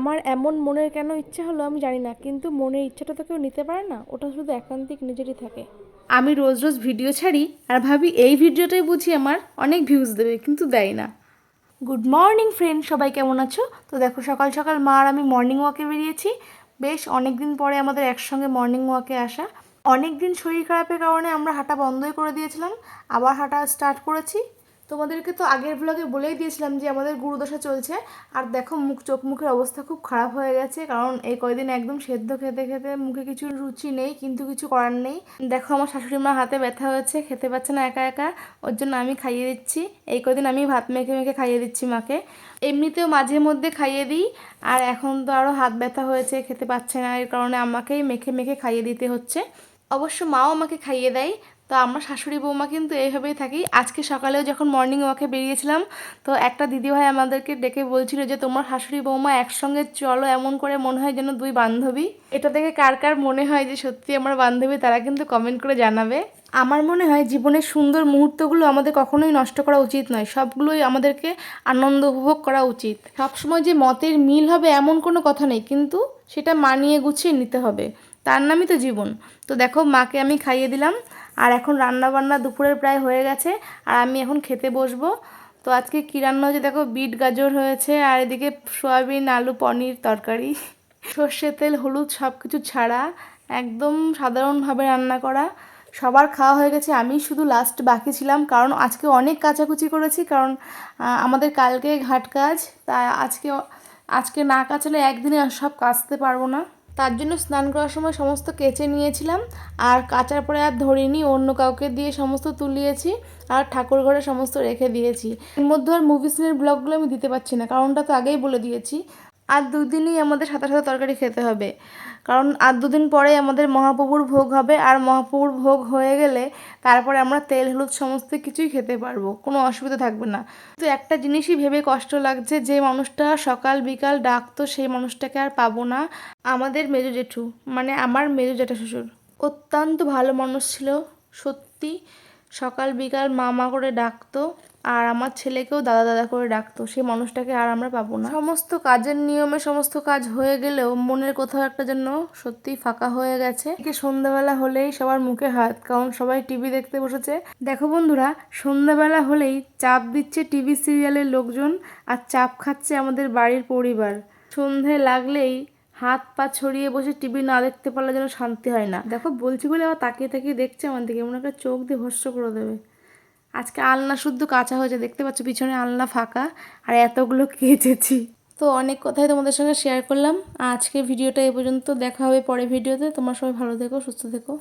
আমার এমন মনের কেন ইচ্ছা হলো আমি জানি না কিন্তু মনের ইচ্ছাটা তো কেউ নিতে পারে না ওটা শুধু একান্তিক নিজেরই থাকে। আমি রোজ রোজ ভিডিও ছাড়ি আর ভাবি এই ভিডিওটাই বুঝি আমার অনেক ভিউজ দেবে কিন্তু দেয় না। গুড মর্নিং ফ্রেন্ড সবাই কেমন আছো? তো দেখো সকাল সকাল মা আর আমি মর্নিং ওয়াকে বেরিয়েছি। বেশ অনেক দিন পরে আমাদের একসঙ্গে মর্নিং ওয়াকে আসা। অনেক দিন শরীর খারাপের কারণে আমরা হাঁটা বন্ধই করে দিয়েছিলাম আবার হাঁটা স্টার্ট করেছি। তোমাদেরকে তো আগের ব্লগে বলেই দিয়েছিলাম যে আমাদের গুরুদশা চলছে। আর দেখো, মুখ চোখ মুখের অবস্থা খুব খারাপ হয়ে গেছে, কারণ এই কয়দিন একদম সেদ্ধ খেতে খেতে মুখে কিছু রুচি নেই, কিন্তু কিছু করার নেই। দেখো, আমার শাশুড়ি মা হাতে ব্যথা হয়েছে, খেতে পাচ্ছে না একা একা, ওর জন্য আমি খাইয়ে দিচ্ছি। এই কদিন আমি ভাত মেখে মেখে খাইয়ে দিচ্ছি মাকে। এমনিতেও মাঝে মধ্যে খাইয়ে দিই, আর এখন তো আরও হাত ব্যথা হয়েছে, খেতে পাচ্ছে না, এর কারণে আমাকেই মেখে মেখে খাইয়ে দিতে হচ্ছে। অবশ্য মাও আমাকে খাইয়ে দেয় তো আমরা শাশুড়ি বৌমা কিন্তু এইভাবেই থাকি। আজকে সকালেও যখন মর্নিং ওয়াকে বেরিয়েছিলাম, তো একটা দিদিভাই আমাদেরকে ডেকে বলছিল যে, তোমার শাশুড়ি বৌমা একসঙ্গে চলো, এমন করে মনে হয় যেন দুই বান্ধবী। এটা দেখে কার কার মনে হয় যে, সত্যি আমার বান্ধবী, তারা কিন্তু কমেন্ট করে জানাবে। আমার মনে হয় জীবনের সুন্দর মুহূর্তগুলো আমাদের কখনোই নষ্ট করা উচিত নয়, সবগুলোই আমাদেরকে আনন্দ উপভোগ করা উচিত। সবসময় যে মতের মিল হবে এমন কোনো কথা নেই, কিন্তু সেটা মানিয়ে গুছিয়ে নিতে হবে। তার নামই তো জীবন। তো দেখো, মাকে আমি খাইয়ে দিলাম। আর এখন রান্না বান্না দুপুরের প্রায় হয়ে গেছে, আর আমি এখন খেতে বসবো। তো আজকে কী রান্না হয়েছে? দেখো, বিট গাজর হয়েছে, আর এদিকে সয়াবিন, আলু, পনির তরকারি। সর্ষে তেল, হলুদ সব কিছু ছাড়া একদম সাধারণভাবে রান্না করা। সবার খাওয়া হয়ে গেছে। আমি শুধু লাস্ট বাকি ছিলাম, কারণ আজকে অনেক কাচাকুচি করেছি, কারণ আমাদের কালকে ঘাট কাজ, তা আজকে আজকে না কাচালে একদিনে সব কাচতে পারব না। তার জন্য স্নান করার সময় সমস্ত কেচে নিয়েছিলাম, আর কাচার পরে আর ধরিনি, অন্য কাউকে দিয়ে সমস্ত তুলিয়েছি, আর ঠাকুর ঘরে সমস্ত রেখে দিয়েছি। এর মধ্যে আর মুভি সিনের ব্লগগুলো আমি দিতে পারছি না, কারণটা তো আগেই বলে দিয়েছি। আর দুদিনই আমাদের সাথে সাথে তরকারি খেতে হবে। কারণ আর দুদিন পরে আমাদের মহাপ্রভুর ভোগ হবে, আর মহাপ্রভুর ভোগ হয়ে গেলে তারপরে আমরা তেল, হলুদ সমস্ত কিছুই খেতে পারব, কোনো অসুবিধা থাকবে না। তো একটা জিনিসই ভেবে কষ্ট লাগছে যে মানুষটা সকাল, বিকাল ডাকতো সেই মানুষটাকে আর পাবো না। আমাদের মেজো জেঠু মানে আমার মেজো জেঠা শ্বশুর, অত্যন্ত ভালো মানুষ ছিল, সত্যি সকাল, বিকাল মামা করে ডাকতো। আর আমার ছেলেকেও দাদা দাদা করে ডাকতো। সেই মানুষটাকে আর আমরা পাবো না। সমস্ত কাজের নিয়মে সমস্ত কাজ হয়ে গেলেও মনের কোথাও একটা জন্য সত্যিই ফাঁকা হয়ে গেছে। এদিকে সন্ধ্যাবেলা হলেই সবার মুখে হাত, কারণ সবাই টিভি দেখতে বসেছে। দেখো বন্ধুরা, সন্ধ্যাবেলা হলেই চাপ দিচ্ছে টিভি সিরিয়ালের লোকজন আর চাপ খাচ্ছে আমাদের বাড়ির পরিবার। সন্ধে লাগলেই হাত পা ছড়িয়ে বসে টিভি না দেখতে পারলে যেন শান্তি হয় না। দেখো, বলছি বলে আবার তাকিয়ে তাকিয়ে দেখছে আমার দিকে, মনে একটা চোখ দিয়ে ভস্য করে দেবে। আজকে আলনা শুদ্ধ কাঁচা হয়েছে, দেখতে পাচ্ছ পিছনে আলনা ফাঁকা, আর এতগুলো কেচেছি। তো অনেক কথাই তোমাদের সঙ্গে শেয়ার করলাম। আজকের ভিডিওটা এ পর্যন্ত, দেখা হবে পরে ভিডিওতে তোমার সবাই ভালো থেকো, সুস্থ থেকো।